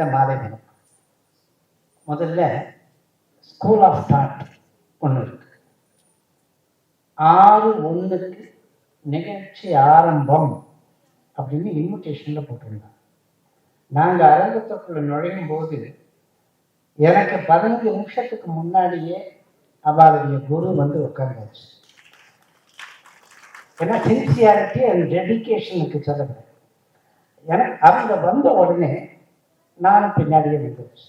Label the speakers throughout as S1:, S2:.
S1: இதயங்கிருந்த மாலை தினம் முதல்ல ஸ்கூல் ஆஃப் தாட் ஒன்று இருக்கு. ஆறு ஒன்றுக்கு நிகழ்ச்சி ஆரம்பம் அப்படின்னு இன்விடேஷனில் போட்டிருந்தாங்க. நாங்கள் அரங்கத்துக்குள்ள நுழையும் போது எனக்கு பதினஞ்சு நிமிஷத்துக்கு முன்னாடியே அவருடைய குரு வந்து உட்கார்ந்தாச்சு ஏன்னா சின்சியாரிட்டி அண்ட் டெடிக்கேஷனுக்கு சொல்லப்படுது. ஏன்னா அவங்க வந்த உடனே நானும் பின்னாடியே நிற்கிறேன்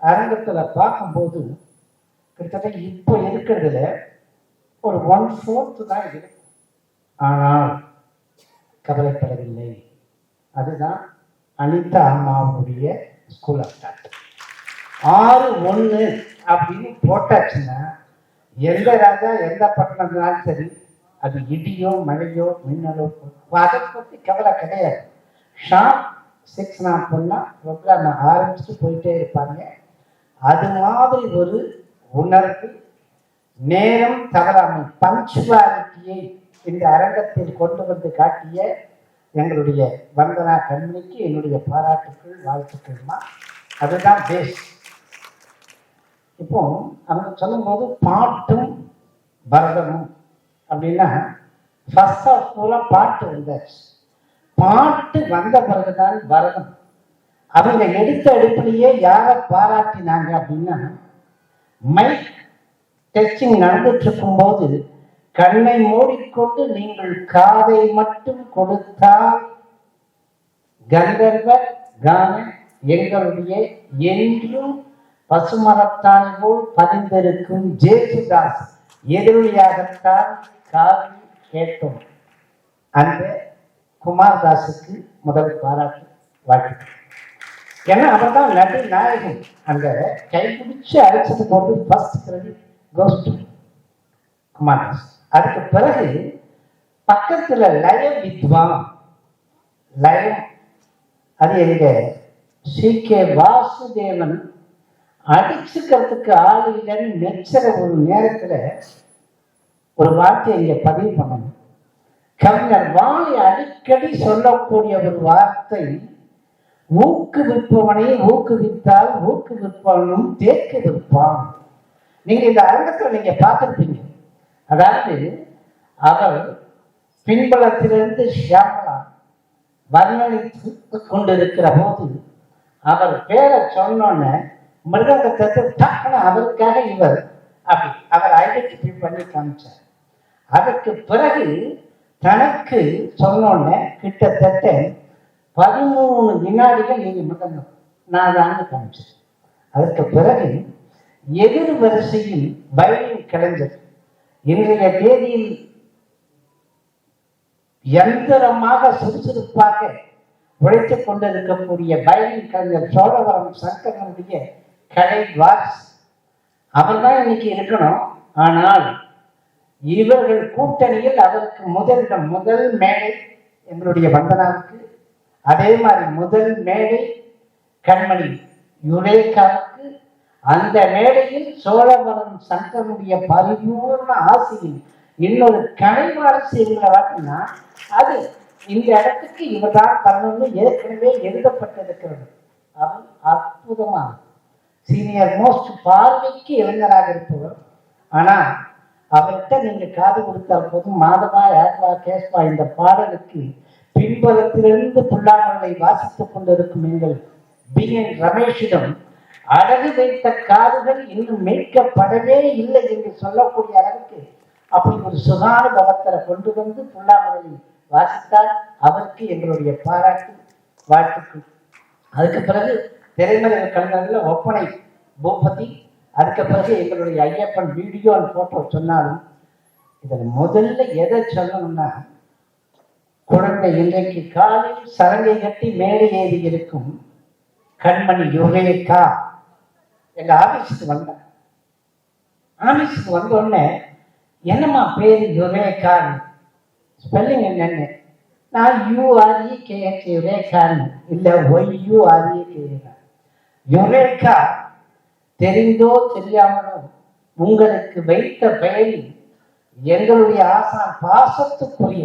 S1: அரங்கத்தில் பார்க்கும்போது கிட்டத்தட்ட இப்போ இருக்கிறதுல ஒரு ஒன் ஃபோர்த்து தான் இருக்கு ஆனால் கவலைப்படவில்லை. அதுதான் அனிதா அம்மாவுடைய ஸ்கூல் ஆஃப் தாட் ஆறு ஒன்று அப்படின்னு போட்டாச்சுன்னா எந்த ராஜா எந்த பட்டணம்னாலும் சரி அது இடியோ மழையோ மின்னலோ அதை பற்றி கவலை கிடையாது. ஷாப் சிக்ஸ் நான் ரொம்ப ப்ரோக்ராம் ஆரம்பிச்சுட்டு போயிட்டே இருப்பாங்க. அது மாதிரி ஒரு உணர்வு நேரம் தவறாமல் பஞ்சுவாலிட்டியை இந்த அரங்கத்தில் கொண்டு வந்து காட்டிய எங்களுடைய வந்தனா கண்மணிக்கு என்னுடைய பாராட்டுக்கள் வாழ்த்துக்கள்மா அதுதான் பேஸ் இப்போ அவங்க சொல்லும்போது பாட்டும் பரதமும் அப்படின்னா ஃபர்ஸ்ட் ஆஃப் மூலம் பாட்டு வந்தாச்சு. பாட்டு வந்த பிறகுதான் பரதம் அவங்க எடுத்த எடுப்பிலேயே யாரை பாராட்டினாங்க அப்படின்னா மைக் டெஸ்டிங் நடந்துட்டு இருக்கும்போது கண்ணை மூடிக்கொண்டு நீங்கள் காதை மட்டும் கொடுத்தால் கந்தர்வ கான எங்களுடைய என்றும் பசுமரத்தான் போல் பதிந்திருக்கும் ஜேசுதாஸ் எதிரொலியாகத்தான் காது கேட்டோம். அந்த குமாரதாஸுக்கு முதல் பாராட்டு வாழ்க்கை ஏன்னா அவர் தான் நடு நாயகன். அந்த கைப்பிடிச்சு அழைச்சது போட்டு ஃபர்ஸ்ட் கிரெடிட் கோஸ் டு அதுக்கு பிறகு பக்கத்துல லய வித்வான் லயம் அது எங்க சி கே வாசுதேவன் அடிச்சுக்கிறதுக்கு ஆள் இல்லைன்னு நெச்சர ஒரு நேரத்துல ஒரு வார்த்தையை இங்க பதிவு பண்ணணும். கவிஞர் வாணி அடிக்கடி சொல்லக்கூடிய ஒரு வார்த்தை ஊக்குவிப்பவனை ஊக்குவித்தால் ஊக்குவிப்பவனும் தேக்கு விற்பான் நீங்க இந்த அரங்கத்தில் நீங்க பார்த்துருப்பீங்க. அதாவது அவர் பின்பலத்திலிருந்து ஷியாமலா வர்ணனித்து கொண்டிருக்கிற போது அவர் பேரை சொன்னோன்னே மிருதங்கத்தை டக்குனு அவருக்காக இவர் அப்படி அவர் ஐடென்டிஃபை பண்ணி காமிச்சார். அதற்கு பிறகு தனக்கு சொன்னோடனே கிட்டத்தட்ட பதிமூணு வினாடிகள் நீங்க மட்டும் நான் தான் காமிச்சேன் அதற்கு பிறகு எதிர் வரிசையில் வயலின் கலைஞர் இன்றைய தேதியில் யந்திரமாக சுறுசுறுப்பாக உழைத்துக் கொண்டிருக்கக்கூடிய வயலின் கலைஞர் சோழவரம் சங்கரனுடைய கலை வாஸ் அவர்தான் இன்னைக்கு இருக்கணும். ஆனால் இவர்கள் கூட்டணியில் அவருக்கு முதலிடம் முதல் மேடை எங்களுடைய வந்தனாவுக்கு அதே மாதிரி முதல் மேடை கண்மணி யுரேகாவுக்கு அந்த மேடையில் சோழவரம் சங்கருடைய பரிபூர்ண ஆசையில் இன்னொரு கலைவாரசு இவங்களை பார்த்தீங்கன்னா அது இந்த இடத்துக்கு இவர்தான் பண்ணணும்னு ஏற்கனவே எழுதப்பட்டிருக்கிறது. அவன் அற்புதமா சீனியர் மோஸ்ட் பார்வைக்கு இளைஞராக இருப்பவர். ஆனால் அவர்கிட்ட நீங்க காது கொடுத்தால் போதும். மாதவா யாத்வா கேஷ்வா இந்த பாடலுக்கு பின்புறத்திலிருந்து புல்லாங்குழலை வாசித்துக் கொண்டிருக்கும் எங்கள் பி. என். ரமேஷிடம் அழகு வைத்த காதுகள் இன்னும் மீட்கப்படவே இல்லை என்று சொல்லக்கூடிய அளவுக்கு அப்படி ஒரு சுகானுபவத்தை கொண்டு வந்து புல்லாங்குழலை வாசித்தால் அவருக்கு எங்களுடைய பாராட்டு வாழ்த்துக்கள். அதுக்கு பிறகு திரைமறை கலைஞர்கள் ஒப்பனை பூபதி அதுக்கு பிறகு எங்களுடைய ஐயப்பன் வீடியோ போட்டோ சொன்னாலும் இதில் முதல்ல எதை சொல்லணும்னா குழந்தை இன்றைக்கு காலில் சரங்கை கட்டி மேலே ஏறி இருக்கும் கண்மணி யோகேக்கா எங்க ஆபீஸுக்கு வந்தேன். ஆபீஸுக்கு வந்த உடனே என்னம்மா பேரு யுரேகான்னு ஸ்பெல்லிங் என்னென்னு. நான் யூஆர்இ கேஎச் யுரேகான்னு இல்லை ஒய் யூஆர்இ கேஏகா யுரேகா தெரிந்தோ தெரியாமலோ உங்களுக்கு வைத்த பெயரில் எங்களுடைய ஆசான் பாசத்துக்குரிய.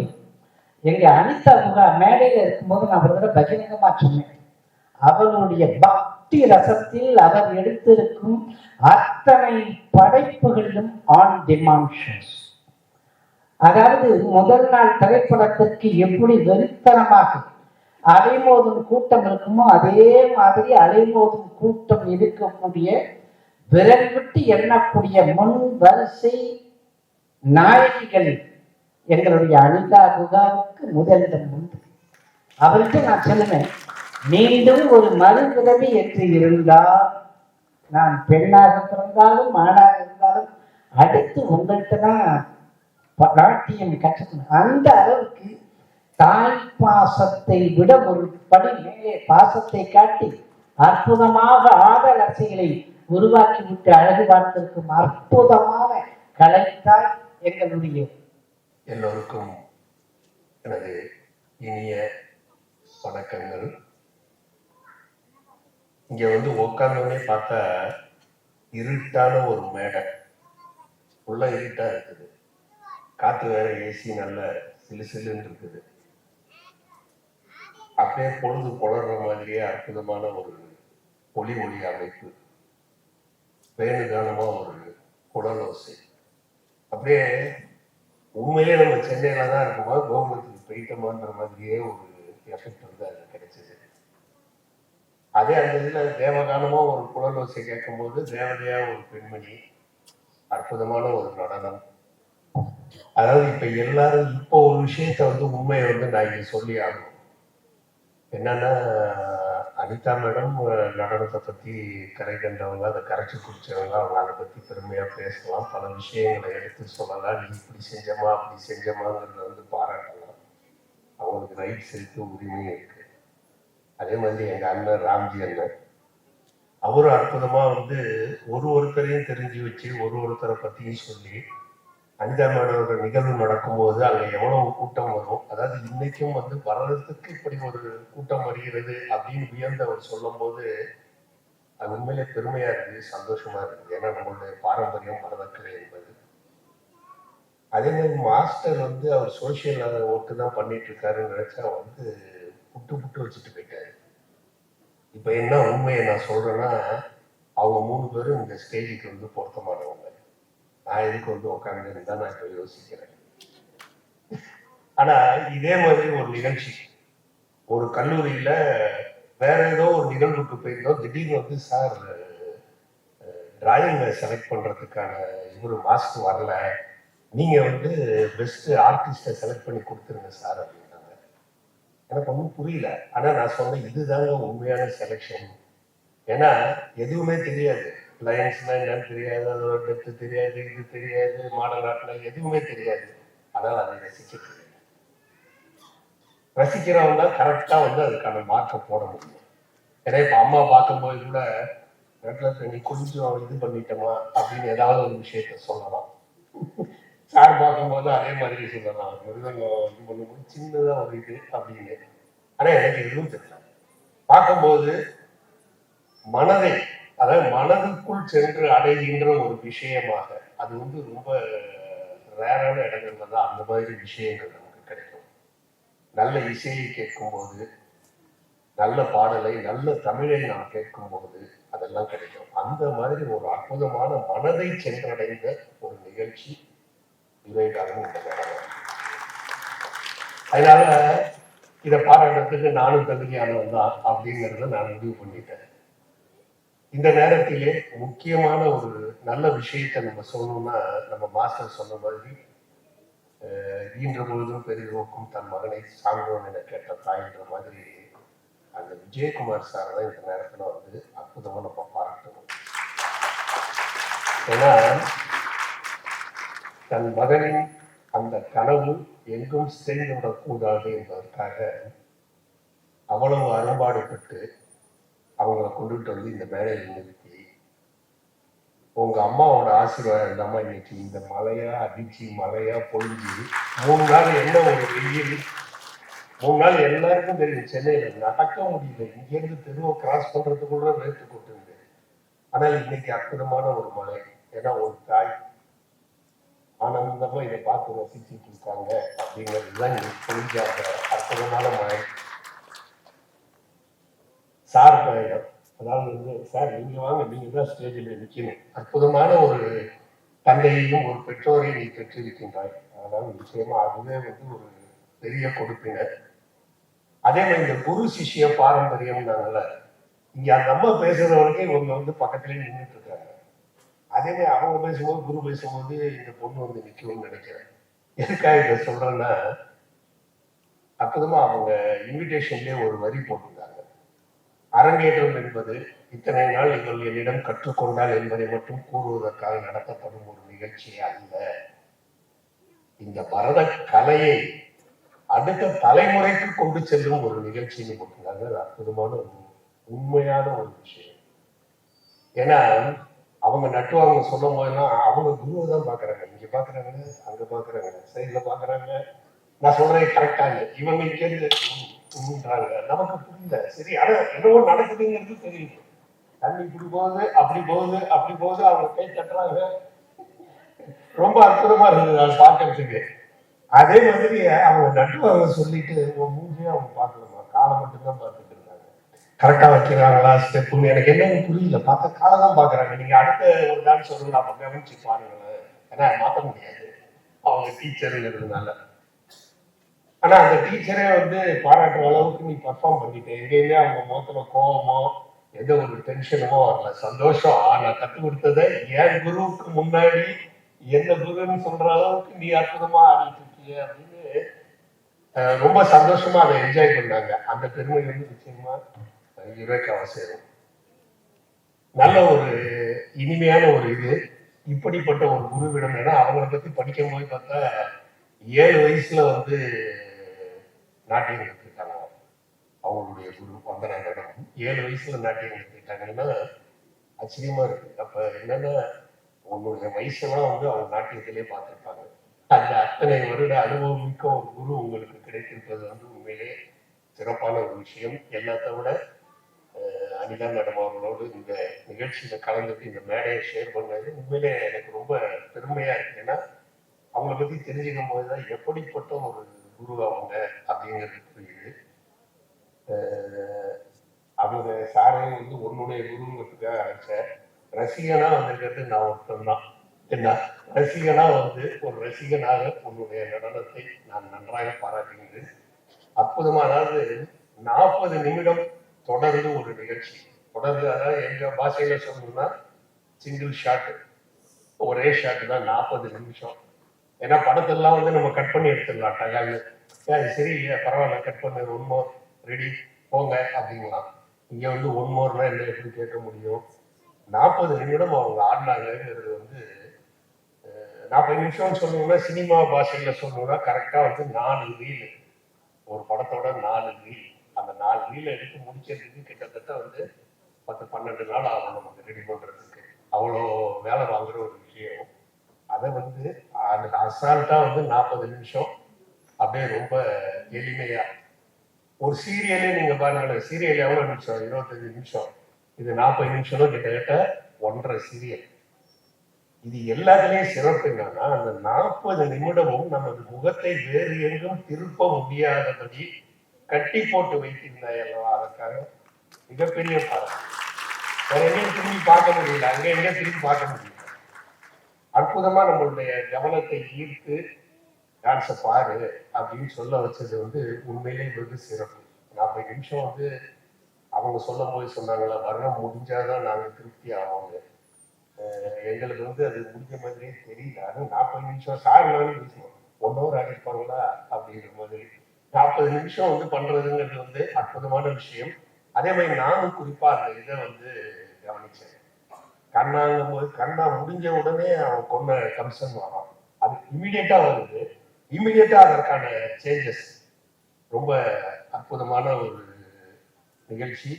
S1: எங்க அனிதா முகா மேடையில் இருக்கும்போது நான் ஒரு தடவை பகிரங்கமா சொன்னேன். அவளுடைய பக்தி ரசத்தில் அவர் எடுத்திருக்கும் அத்தனை படைப்புகளிலும் ஆன் டிமான்ஷன்ஸ் அதாவது முதல் நாள் திரைப்படத்திற்கு எப்படி வெறித்தனமாக அலைமோதும் கூட்டம் இருக்குமோ அதே மாதிரி அலைமோதும் கூட்டம் இருக்கக்கூடிய விரல் விட்டு எண்ணக்கூடிய முன் வரிசை நாயகிகள் எங்களுடைய அனிதா குகாவுக்கு முதலிடம் உண்டு. அவர்கிட்ட நான் சொல்லுவேன் மீண்டும் ஒரு மறுபிறவி என்று இருந்தால் நான் பெண்ணாக பிறந்தாலும் ஆணாக இருந்தாலும் அடுத்து உங்கள்கிட்ட தான் நாட்டியம் கற்றுக்கணும். அந்த அளவுக்கு தாய் பாசத்தை விட ஒரு படி மேலே பாசத்தை காட்டி அற்புதமாக ஆடல் அரசியலை உருவாக்கி விட்டு அழகு பார்த்திருக்கும் அற்புதமான கலைத்தாய் எங்களுடைய.
S2: எல்லோருக்கும் எனது இனிய வணக்கங்கள். இங்க வந்து உட்கார்ந்தவனே பார்த்தா இருட்டான ஒரு மேடை. உள்ள இருட்டா இருக்குது. காத்து வேற ஏசி நல்ல சிலு சிலுன்னு இருக்குது. அப்படியே பொழுது புலர்ற மாதிரியே அற்புதமான ஒரு ஒளி ஒளி அமைப்பு. வேணுகானமா ஒரு குடல் ஓசை அப்படியே உண்மையிலே நம்ம சென்னையில தான் இருக்குமா? கோகுலத்துக்கு போயிட்டோமான்ற மாதிரியே ஒரு எஃபெக்ட் வந்து அது கிடைச்சது. அதே அந்த இதில் தேவகானமா ஒரு குழல் ஓசை கேட்கும்போது தேவதையா ஒரு பெண்மணி அற்புதமான ஒரு நடனம். அதாவது இப்ப எல்லாரும் இப்போ ஒரு விஷயத்த வந்து உண்மையை வந்து நான் இங்க சொல்லி ஆகணும். என்னன்னா அனிதா மேடம் நடனத்தை பத்தி கரை கண்டவங்க அதை கரைச்சி குடிச்சவங்க அவங்க அதை பத்தி பெருமையா பேசலாம். பல விஷயங்களை எடுத்து சொல்லலாம். நீ இப்படி செஞ்சமா அப்படி செஞ்சமாங்கிறத வந்து பாராட்டலாம். அவங்களுக்கு ரைட்ஸ் இருக்கு உரிமையும் இருக்கு. அதே மாதிரி எங்க அண்ணன் ராம்ஜி அண்ணன் அவரும் அற்புதமா வந்து ஒரு ஒருத்தரையும் தெரிஞ்சு வச்சு ஒரு ஒருத்தரை பத்தியும் சொல்லி அஞ்சாம் மேடோட நிகழ்வு நடக்கும்போது அங்கே எவ்வளவு கூட்டம் வரும்? அதாவது இன்னைக்கும் வந்து வர்றதுக்கு இப்படி ஒரு கூட்டம் வருகிறது அப்படின்னு உயர்ந்து அவர் சொல்லும்போது அது உண்மையிலே பெருமையா இருக்கு சந்தோஷமா இருக்கு ஏன்னா நம்மளுடைய பாரம்பரியம் மறக்கலை என்பது. அதே மாதிரி மாஸ்டர் வந்து அவர் சோசியல் ஒர்க்கு தான் பண்ணிட்டு இருக்காருன்னு நினைச்சா வந்து புட்டு புட்டு வச்சுட்டு போயிட்டாரு. இப்ப என்ன உண்மையை நான் சொல்றேன்னா அவங்க மூணு பேரும் இந்த ஸ்டேஜுக்கு வந்து பொருத்தமானவங்க. நான் எதுக்கு வந்து உட்காந்து தான் நான் இப்ப யோசிக்கிறேன் ஆனா இதே மாதிரி ஒரு நிகழ்ச்சி. ஒரு கல்லூரியில வேற ஏதோ ஒரு நிகழ்வுக்கு போயிருந்தோம். திடீர்னு வந்து சார் டிராயிங்கை செலக்ட் பண்றதுக்கான ஒரு மாஸ்க் வரல. நீங்க வந்து பெஸ்ட் ஆர்டிஸ்டை செலக்ட் பண்ணி கொடுத்துருங்க சார் அப்படின்னாங்க. எனக்கு ஒன்றும் புரியல. ஆனா நான் சொன்னேன் இதுதாங்க உண்மையான செலெக்ஷன் ஏன்னா எதுவுமே தெரியாது. லைன்ஸ்னா என்னன்னு தெரியாது அதோட டெப்த் தெரியாது இது தெரியாது மாடல் ஆட்ல எதுவுமே தெரியாது. ஆனால் அதை ரசிக்க ரசிக்கிறவங்க தான் கரெக்டா வந்து அதுக்கான மார்க்கை போட முடியும் ஏன்னா இப்ப அம்மா பார்க்கும்போது கூட ரெட்டில் நீ கொஞ்சம் இது பண்ணிட்டோமா? அப்படின்னு ஏதாவது ஒரு விஷயத்த சொல்லலாம். சார் பார்க்கும்போது அதே மாதிரி சொல்லலாம். மிருதங்கம் இது பண்ணும்போது சின்னதா ஒரு இது அப்படின்னு. ஆனா எனக்கு எதுவும் தெரியல பார்க்கும்போது மனதை அதாவது மனதுக்குள் சென்று அடைகின்ற ஒரு விஷயமாக அது வந்து ரொம்ப ரேரான இடங்கள்ல தான் அந்த மாதிரி விஷயங்கள் நமக்கு கிடைக்கும். நல்ல இசையை கேட்கும்போது நல்ல பாடலை நல்ல தமிழை நாம் கேட்கும்போது அதெல்லாம் கிடைக்கும். அந்த மாதிரி ஒரு அற்புதமான மனதை சென்றடைந்த ஒரு நிகழ்ச்சி இவைக்காகவும் இந்த அதனால இதை பாராட்டுறதுக்கு நானும் தகுதியானவன் தான் அப்படிங்கிறத நான் முடிவு பண்ணிட்டேன். இந்த நேரத்திலே முக்கியமான ஒரு நல்ல விஷயத்தை நம்ம சொல்லணும்னா நம்ம மாஸ்டர் சொன்ன மாதிரி ஈன்ற பொழுதும் பெரியோருக்கும் தன் மகனை சான்றோன் என கேட்ட தாய்ன்ற மாதிரி அந்த விஜயகுமார் சார் தான் இந்த நேரத்துல வந்து அற்புதமா நம்ம பாராட்டணும். ஏன்னா தன் மகனின் அந்த கனவு எங்கும் சிதைந்து விடக்கூடாது என்பதற்காக அவ்வளவு அரும்பாடுபட்டு அவங்கள கொண்டுட்டு வந்து இந்த மேடையில் நிறுத்தி உங்க அம்மாவோட ஆசீர்வாதம் இல்லாம இன்னைக்கு இந்த மலையா அடிச்சு மழையா பொழிஞ்சு மூணு நாள் என்ன ஒரு வெயில்? மூணு நாள் எல்லாருக்கும் தெரியும் சென்னையில நடக்க முடியல. இங்கேருந்து தெருவை கிராஸ் பண்றதுக்குள்ள வேர்த்து கொட்டுது ஆனால் இன்னைக்கு அற்புதமான ஒரு மலை ஏன்னா ஒரு தாய் ஆனந்தமா இதை பார்த்து ரசிச்சுட்டு இருக்காங்க அப்படிங்கிறது தான் இன்னைக்கு பொழிஞ்ச அற்புதமான மழை. சார் பயணம் அதாவது வந்து சார் நீங்க வாங்க நீங்க தான் ஸ்டேஜில் நிற்கணும் அற்புதமான ஒரு தந்தையையும் ஒரு பெற்றோரையும் நீ பெற்றிருக்கின்றாய். அதனால நிச்சயமா அதுவே வந்து ஒரு பெரிய கொடுப்பினர். அதே மாதிரி இந்த குரு சிஷ்ய பாரம்பரியம் நாங்கள்ல இங்க அந்த அம்மா பேசுற வரைக்கும் இவங்க வந்து பக்கத்துலயே நின்றுட்டு இருக்காங்க. அதே மாதிரி அவங்க பேசும்போது குரு பேசும்போது இந்த பொண்ணு வந்து நிற்கும்னு நினைக்கிறேன். எதுக்காக இதை சொல்றேன்னா அற்புதமா அவங்க இன்விடேஷன்லயே ஒரு வரி போட்டு அரங்கேற்றம் என்பது இத்தனை நாள் நீங்கள் என்னிடம் கற்றுக்கொண்டால் என்பதை மட்டும் கூறுவதற்காக நடத்தப்படும் ஒரு நிகழ்ச்சி அல்ல. இந்த பரத கலையை அடுத்த தலைமுறைக்கு கொண்டு செல்லும் ஒரு நிகழ்ச்சின்னு போட்டிருந்தாங்க அது அற்புதமான ஒரு உண்மையான ஒரு விஷயம். ஏன்னா அவங்க நட்டுவாங்க சொல்லும் போதெல்லாம் அவங்க குருவை தான் பாக்குறாங்க இங்க பாக்குறாங்க அங்க பாக்குறாங்க சைட்ல பாக்குறாங்க நான் சொல்றேன் கரெக்டா இல்லை. நமக்கு புரியல சரி ஆனா என்னவோ நடக்குதுங்கிறது தெரியுது. தண்ணி இப்படி போகுது அப்படி போகுது அப்படி போகுது அவங்க கை தட்டுறாங்க. ரொம்ப அற்புதமா இருந்தது அது பார்க்கறதுக்கு. அதே மாதிரி அவங்க நட்டுவாங்க சொல்லிட்டு உன் மூஞ்சியே அவங்க பார்க்கணுமா காலை மட்டும்தான் பார்த்துட்டு இருக்காங்க. கரெக்டா வைக்கிறாங்களா ஸ்டெப்புன்னு எனக்கு என்னன்னு புரியல. பார்த்தா காலை தான் பாக்குறாங்க நீங்க அடுத்த ஒரு நாள் சொல்லுங்க அப்ப கவனிச்சு பாருங்களேன். ஏன்னா மாத்த முடியாது. அவங்க டீச்சருங்கிறதுனால ஆனா அந்த டீச்சரே வந்து பாராட்டுற அளவுக்கு நீ பர்ஃபார்ம் பண்ணிட்ட எங்கேயுமே அவங்க முகத்துல கோபமோ எந்த ஒரு டென்ஷனுமோ வரல சந்தோஷம் ஆ, நான் கத்து கொடுத்ததை என் குருவுக்கு முன்னாடி என்ன குருன்னு சொல்ற அளவுக்கு நீ அற்புதமா ஆடிட்டு இருக்கிய அப்படின்னு ரொம்ப சந்தோஷமா அதை என்ஜாய் பண்ணாங்க. அந்த பெருமை வந்து நிச்சயமா யுரேக்காவை சேரும். நல்ல ஒரு இனிமையான ஒரு இது. இப்படிப்பட்ட ஒரு குருவிடம் ஏன்னா அவங்கள பத்தி படிக்கும் போது பார்த்தா ஏழு வயசுல வந்து நாட்டியம் கற்றுக்கிட்டாங்க அவங்களுடைய குரு வந்தன ஏழு வயசுல நாட்டியம் கற்றுக்கிட்டாங்கன்னா ஆச்சரியமா இருக்கு. அப்ப என்னன்னா உன்னுடைய வயசெல்லாம் வந்து அவங்க நாட்டியத்திலே பார்த்துருப்பாங்க. அந்த அத்தனை வருட அனுபவம் மிக்க ஒரு குரு உங்களுக்கு கிடைத்திருப்பது வந்து உண்மையிலே சிறப்பான ஒரு விஷயம். எல்லாத்த விட அனிதா மேடம் அவர்களோடு இந்த நிகழ்ச்சியில கலந்துட்டு இந்த மேடையை ஷேர் பண்ணது உண்மையிலே எனக்கு ரொம்ப பெருமையா இருக்கு. ஏன்னா அவங்கள பத்தி தெரிஞ்சுக்கும் போதுதான் எப்படிப்பட்ட ஒரு குரு அவங்க அப்படிங்கிறது புரியுது அவங்க சாரையும் வந்து உன்னுடைய குருங்கிறதுக்காக அழைச்சேன் ரசிகனா வந்திருக்கிறது நான் ஒருத்தந்தான் என்ன ரசிகனா வந்து ஒரு ரசிகனாக உன்னுடைய நடனத்தை நான் நன்றாக பாராட்டுகிறேன். அற்புதமா அதாவது நாற்பது நிமிடம் தொடர்ந்து ஒரு நிகழ்ச்சி. தொடர்ந்து அதாவது எங்க பாஷையில சொல்லணும்னா சிங்கிள் ஷாட் ஒரே ஷாட் தான் நாற்பது நிமிஷம். ஏன்னா படத்தெல்லாம் வந்து நம்ம கட் பண்ணி எடுத்துடலாம். டகால்னு அது சரி பரவாயில்ல கட் பண்ணு ஒன் மோர் ரெடி போங்க அப்படிங்களாம் இங்க வந்து ஒன் மோர்னா என்ன எப்படி கேட்க முடியும்? நாற்பது நிமிடம் அவங்க ஆடினாங்கிறது வந்து நாற்பது நிமிஷம் சொன்னோம்னா சினிமா பாஷையில சொன்னோம்னா கரெக்டா வந்து நாலு ரீல் ஒரு படத்தோட நாலு ரீல் அந்த நாலு ரீல் எடுத்து முடிச்சதுக்கு கிட்டத்தட்ட வந்து பத்து பன்னெண்டு நாள் ஆகும் நமக்கு ரெடி பண்றதுக்கு. அவ்வளோ வேலை வாங்குற ஒரு விஷயம். அதை வந்து அந்த அசால்ட்டா வந்து நாற்பது நிமிஷம். அப்படியே ரொம்ப எளிமையா. ஒரு சீரியலே நீங்க பாருங்க சீரியல் எவ்வளவு நிமிஷம்? இருபத்தஞ்சு நிமிஷம். இது நாற்பது நிமிஷம் கிட்டத்தட்ட ஒன்றரை சீரியல் இது எல்லாத்துலேயும் சிறப்பு என்னன்னா அந்த நாற்பது நிமிடமும் நமது முகத்தை வேறு எங்கும் திருப்ப முடியாதபடி கட்டி போட்டு வைத்திருந்தாய் அல்லவா அதற்காக மிகப்பெரிய பாராட்டு. வேற எங்கேயும் திரும்பி பார்க்க முடியல. அங்க எங்க திரும்பி பார்க்க முடியல? அற்புதமா நம்மளுடைய கவனத்தை ஈர்த்து டான்ஸை பாரு அப்படின்னு சொல்ல வச்சது வந்து உண்மையிலே வெகு சிறப்பு. நாற்பது நிமிஷம் வந்து அவங்க சொல்லும் போது சொன்னாங்களா வர்ணம் முடிஞ்சாதான் நாங்கள் திருப்தி ஆவாங்க. எங்களுக்கு வந்து அது முடிஞ்ச மாதிரியே தெரியல. ஆனால் நாற்பது நிமிஷம் சார் நானும் பேசணும் ஒன் ஹவர் ஆகிருப்பாங்களா அப்படிங்கிற மாதிரி. நாற்பது நிமிஷம் வந்து பண்றதுங்கிறது வந்து அற்புதமான விஷயம். அதே மாதிரி நானும் குறிப்பா அந்த இதை வந்து கவனிச்சேன். கண்ணாங்கும் போது கண்ணா முடிஞ்ச உடனே அவன் கொண்ட கம்சன் வரான். அது இமீடியட்டா வருது. இமீடியட்டா அதற்கான சேஞ்சஸ் ரொம்ப அற்புதமான ஒரு நிகழ்ச்சி.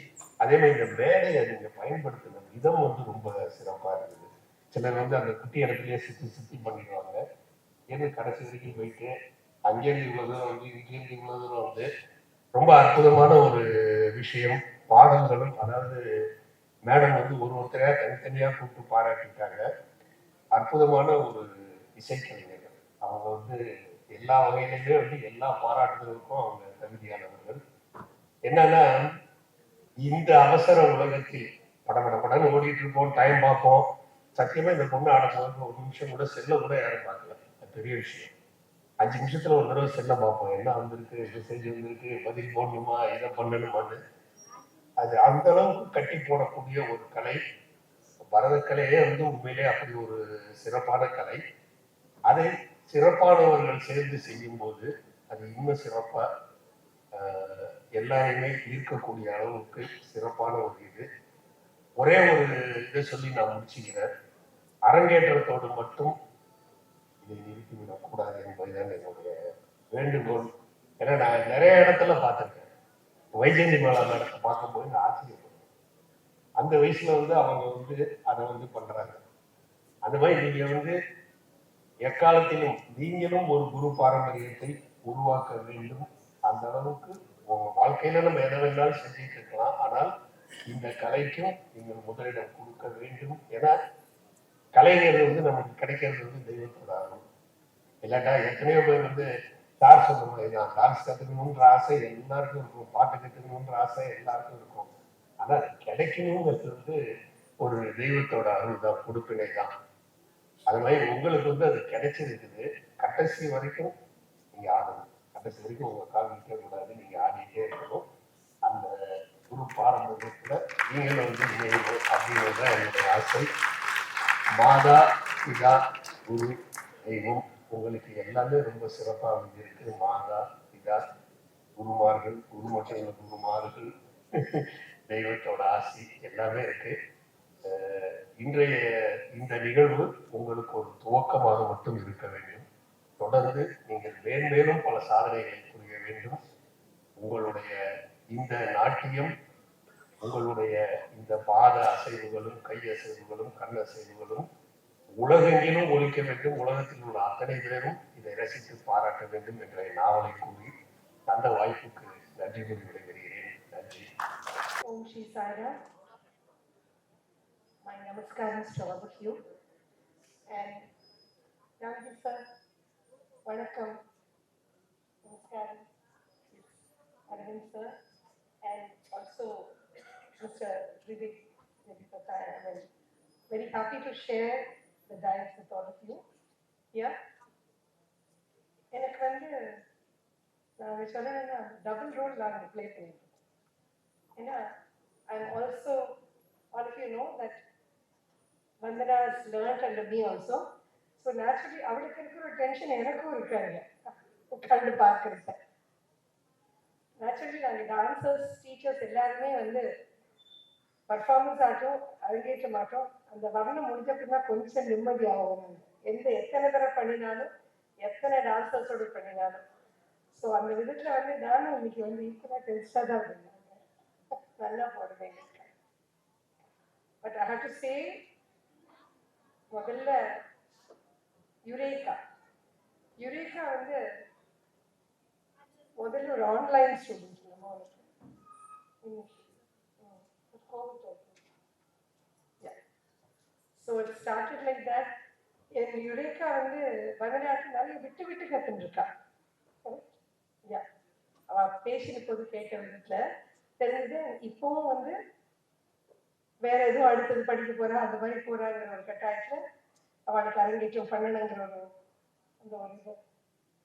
S2: அதே மாதிரி இந்த மேடையை நீங்க பயன்படுத்தின விதம் வந்து ரொம்ப சிறப்பா இருக்குது. சிலர் வந்து அந்த குட்டி இடத்துலயே சுத்தி சுத்தி பண்ணிடுவாங்க. ஏன்னு கடைசி வரைக்கும் போயிட்டு அங்கேருந்து இவ்வளவு தூரம் வந்து இங்கேருந்து இவ்வளவு தூரம் வந்து ரொம்ப அற்புதமான ஒரு விஷயம். பாடல்களும் அதாவது மேடம் வந்து ஒரு ஒருத்தரையா தனித்தனியா கூப்பிட்டு பாராட்டிட்டாங்க. அற்புதமான ஒரு இசைக்கலைஞர்கள் அவங்க வந்து எல்லா வகையிலுமே வந்து எல்லா பாராட்டுதலுக்கும் அவங்க தகுதியானவர்கள். என்னன்னா இந்த அவசர உலகத்தில் படபட படம் ஓடிட்டு இருப்போம் டைம் பார்ப்போம். சத்தியமா இந்த பொண்ணு ஆடும்போது ஒரு நிமிஷம் கூட செல்ல கூட யாரும் பார்க்கல. அது பெரிய விஷயம். அஞ்சு நிமிஷத்துல ஒரு தடவை செல்ல பார்ப்போம். என்ன வந்திருக்கு மெசேஜ் வந்திருக்கு பதில் போடணுமா இதை பண்ணணுமான்னு. அது அந்த அளவுக்கு கட்டி போடக்கூடிய ஒரு கலை. பரதக்கலையே வந்து உண்மையிலே அப்படி ஒரு சிறப்பான கலை. அதை சிறப்பானவர்கள் சேர்ந்து செய்யும் போது அது இன்னும் சிறப்பா எல்லாருமே எல்லாரையுமே ஈர்க்கக்கூடிய அளவுக்கு சிறப்பான ஒரு இது. ஒரே ஒரு இதை சொல்லி நான் முடிச்சுக்கிறேன். அரங்கேற்றத்தோடு மட்டும் இதை நிறுத்திவிடக்கூடாது என்பதுதான் என்னுடைய வேண்டுகோள். ஏன்னா நான் நிறைய இடத்துல பார்த்துருக்கேன். வைஜெயந்தி மேலா மேடத்தை பார்க்கும்போது நான் ஆச்சரியப்படுவேன் அந்த வயசுல வந்து அவங்க வந்து அதை வந்து பண்றாங்க. அந்த மாதிரி நீங்க வந்து எக்காலத்திலும் நீங்களும் ஒரு குரு பாரம்பரியத்தை உருவாக்க வேண்டும். அந்த அளவுக்கு உங்க வாழ்க்கையில நம்ம எதை வேணாலும் செஞ்சுட்டு இருக்கலாம். ஆனால் இந்த கலைக்கும் நீங்கள் முதலிடம் கொடுக்க வேண்டும். ஏன்னா கலைஞர் வந்து நமக்கு கிடைக்கிறது வந்து தெய்வத்தோட ஆகும் இல்லாட்டா எத்தனையோ பேர் வந்து சார் சொன்ன மாதிரி தான் டான்ஸ் கற்றுக்கணுன்ற ஆசை எல்லாருக்கும் இருக்கும் பாட்டு கற்றுக்கணுன்ற ஆசை எல்லாருக்கும் இருக்கும் ஆனால் அது கிடைக்கணுங்கிறது வந்து ஒரு தெய்வத்தோட அருள் தான் கொடுப்பினை தான் அது மாதிரி உங்களுக்கு வந்து அது கிடைச்சிருக்குது கடைசி வரைக்கும் நீங்கள் ஆடணும் கடைசி வரைக்கும் உங்கள் கால் கூடாது நீங்கள் ஆடிட்டே இருக்கணும் அந்த குரு பாரம்பரியத்தில் நீங்களும் வந்து இணையணும் அப்படிங்கிறது தான் என்னுடைய ஆசை மாதா பிதா குரு தெய்வம் உங்களுக்கு எல்லாமே ரொம்ப சிறப்பாக அமைஞ்சிருக்கு. மாதா பிதா குருமார்கள் குரு மற்றும் குருமார்கள் தெய்வத்தோட ஆசி எல்லாமே இருக்கு. இன்றைய இந்த நிகழ்வு உங்களுக்கு ஒரு துவக்கமாக மட்டும் இருக்க வேண்டும். தொடர்ந்து நீங்கள் மேன்மேலும் பல சாதனைகளை புரிய வேண்டும். உங்களுடைய இந்த நாட்டியம் உங்களுடைய இந்த பாத அசைவுகளும் கை அசைவுகளும் கண் அசைவுகளும் உலகெங்கிலும் ஒழிக்க வேண்டும் உலகத்தில் உள்ள அத்தனை பேரும் இதை ரசித்து பாராட்ட வேண்டும் என்ற நாவலை கூறி அந்த வாய்ப்புக்கு நன்றி கூறி விடைபெறுகிறேன் நன்றி
S3: Om Shri Sai Ram. My namaskaras to all of you. And Nandi sir, Vanakkam, Namaskaram, Arvind sir, and also Mr. Vivek Nidipata. I'm very happy to share the dais with all of you. Yeah. எனக்கு வந்து நான் சொல்லணும்னா double role நான் play பண்ணியிருக்கேன் ஏன்னா I'm also, all of you know that Vandana has learnt under me also. So naturally, அவளுக்கு இருக்கிற ஒரு டென்ஷன் எனக்கும் இருக்காங்க உட்காந்து பார்க்கறது நேச்சுரலி நாங்கள் டான்சர்ஸ் டீச்சர்ஸ் எல்லாருமே வந்து பர்ஃபார்மன்ஸ் ஆகட்டும் அரங்கேற்ற மாட்டோம் அந்த வர்ணம் முடிஞ்ச பின்னா கொஞ்சம் நிம்மதியாகும் ஆகும். எந்த எத்தனை தடவை பண்ணினாலும் எத்தனை டான்சர்ஸோடு பண்ணினாலும். ஸோ அந்த விதத்தில் வந்து நானும் இன்னைக்கு வந்து ஈக்குவலாக டென்ஸ்டாக தான் இருந்தேன். நல்லா போடுவேன் but I have to say முதல்ல யுரேகா. யுரேகா வந்து முதல்ல ஒரு ஆன்லைன் ஸ்டூடெண்ட் நம்ம covid so it started like that N Eureka வந்து பரதநாட்டியம் நிறைய விட்டு விட்டு கத்துருக்கா யா அவ பேசின போது கேட்ட விதத்துல. தெரிஞ்சது இப்போவும் வந்து வேற எதுவும் அடுத்தது படிக்க போறா அந்த மாதிரி போறாங்கிற ஒரு கட்டாயத்தில் அவளுக்கு அரங்கேற்றம் பண்ணணுங்கிற ஒரு அந்த ஒரு இது.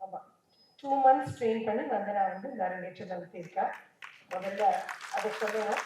S3: ஆமாம் டூ மந்த்ஸ் ட்ரெயின் பண்ணி வந்தனா வந்து இந்த அரங்கேற்றம் நடத்தியிருக்கா. முதல்ல அதை சொல்லணும்.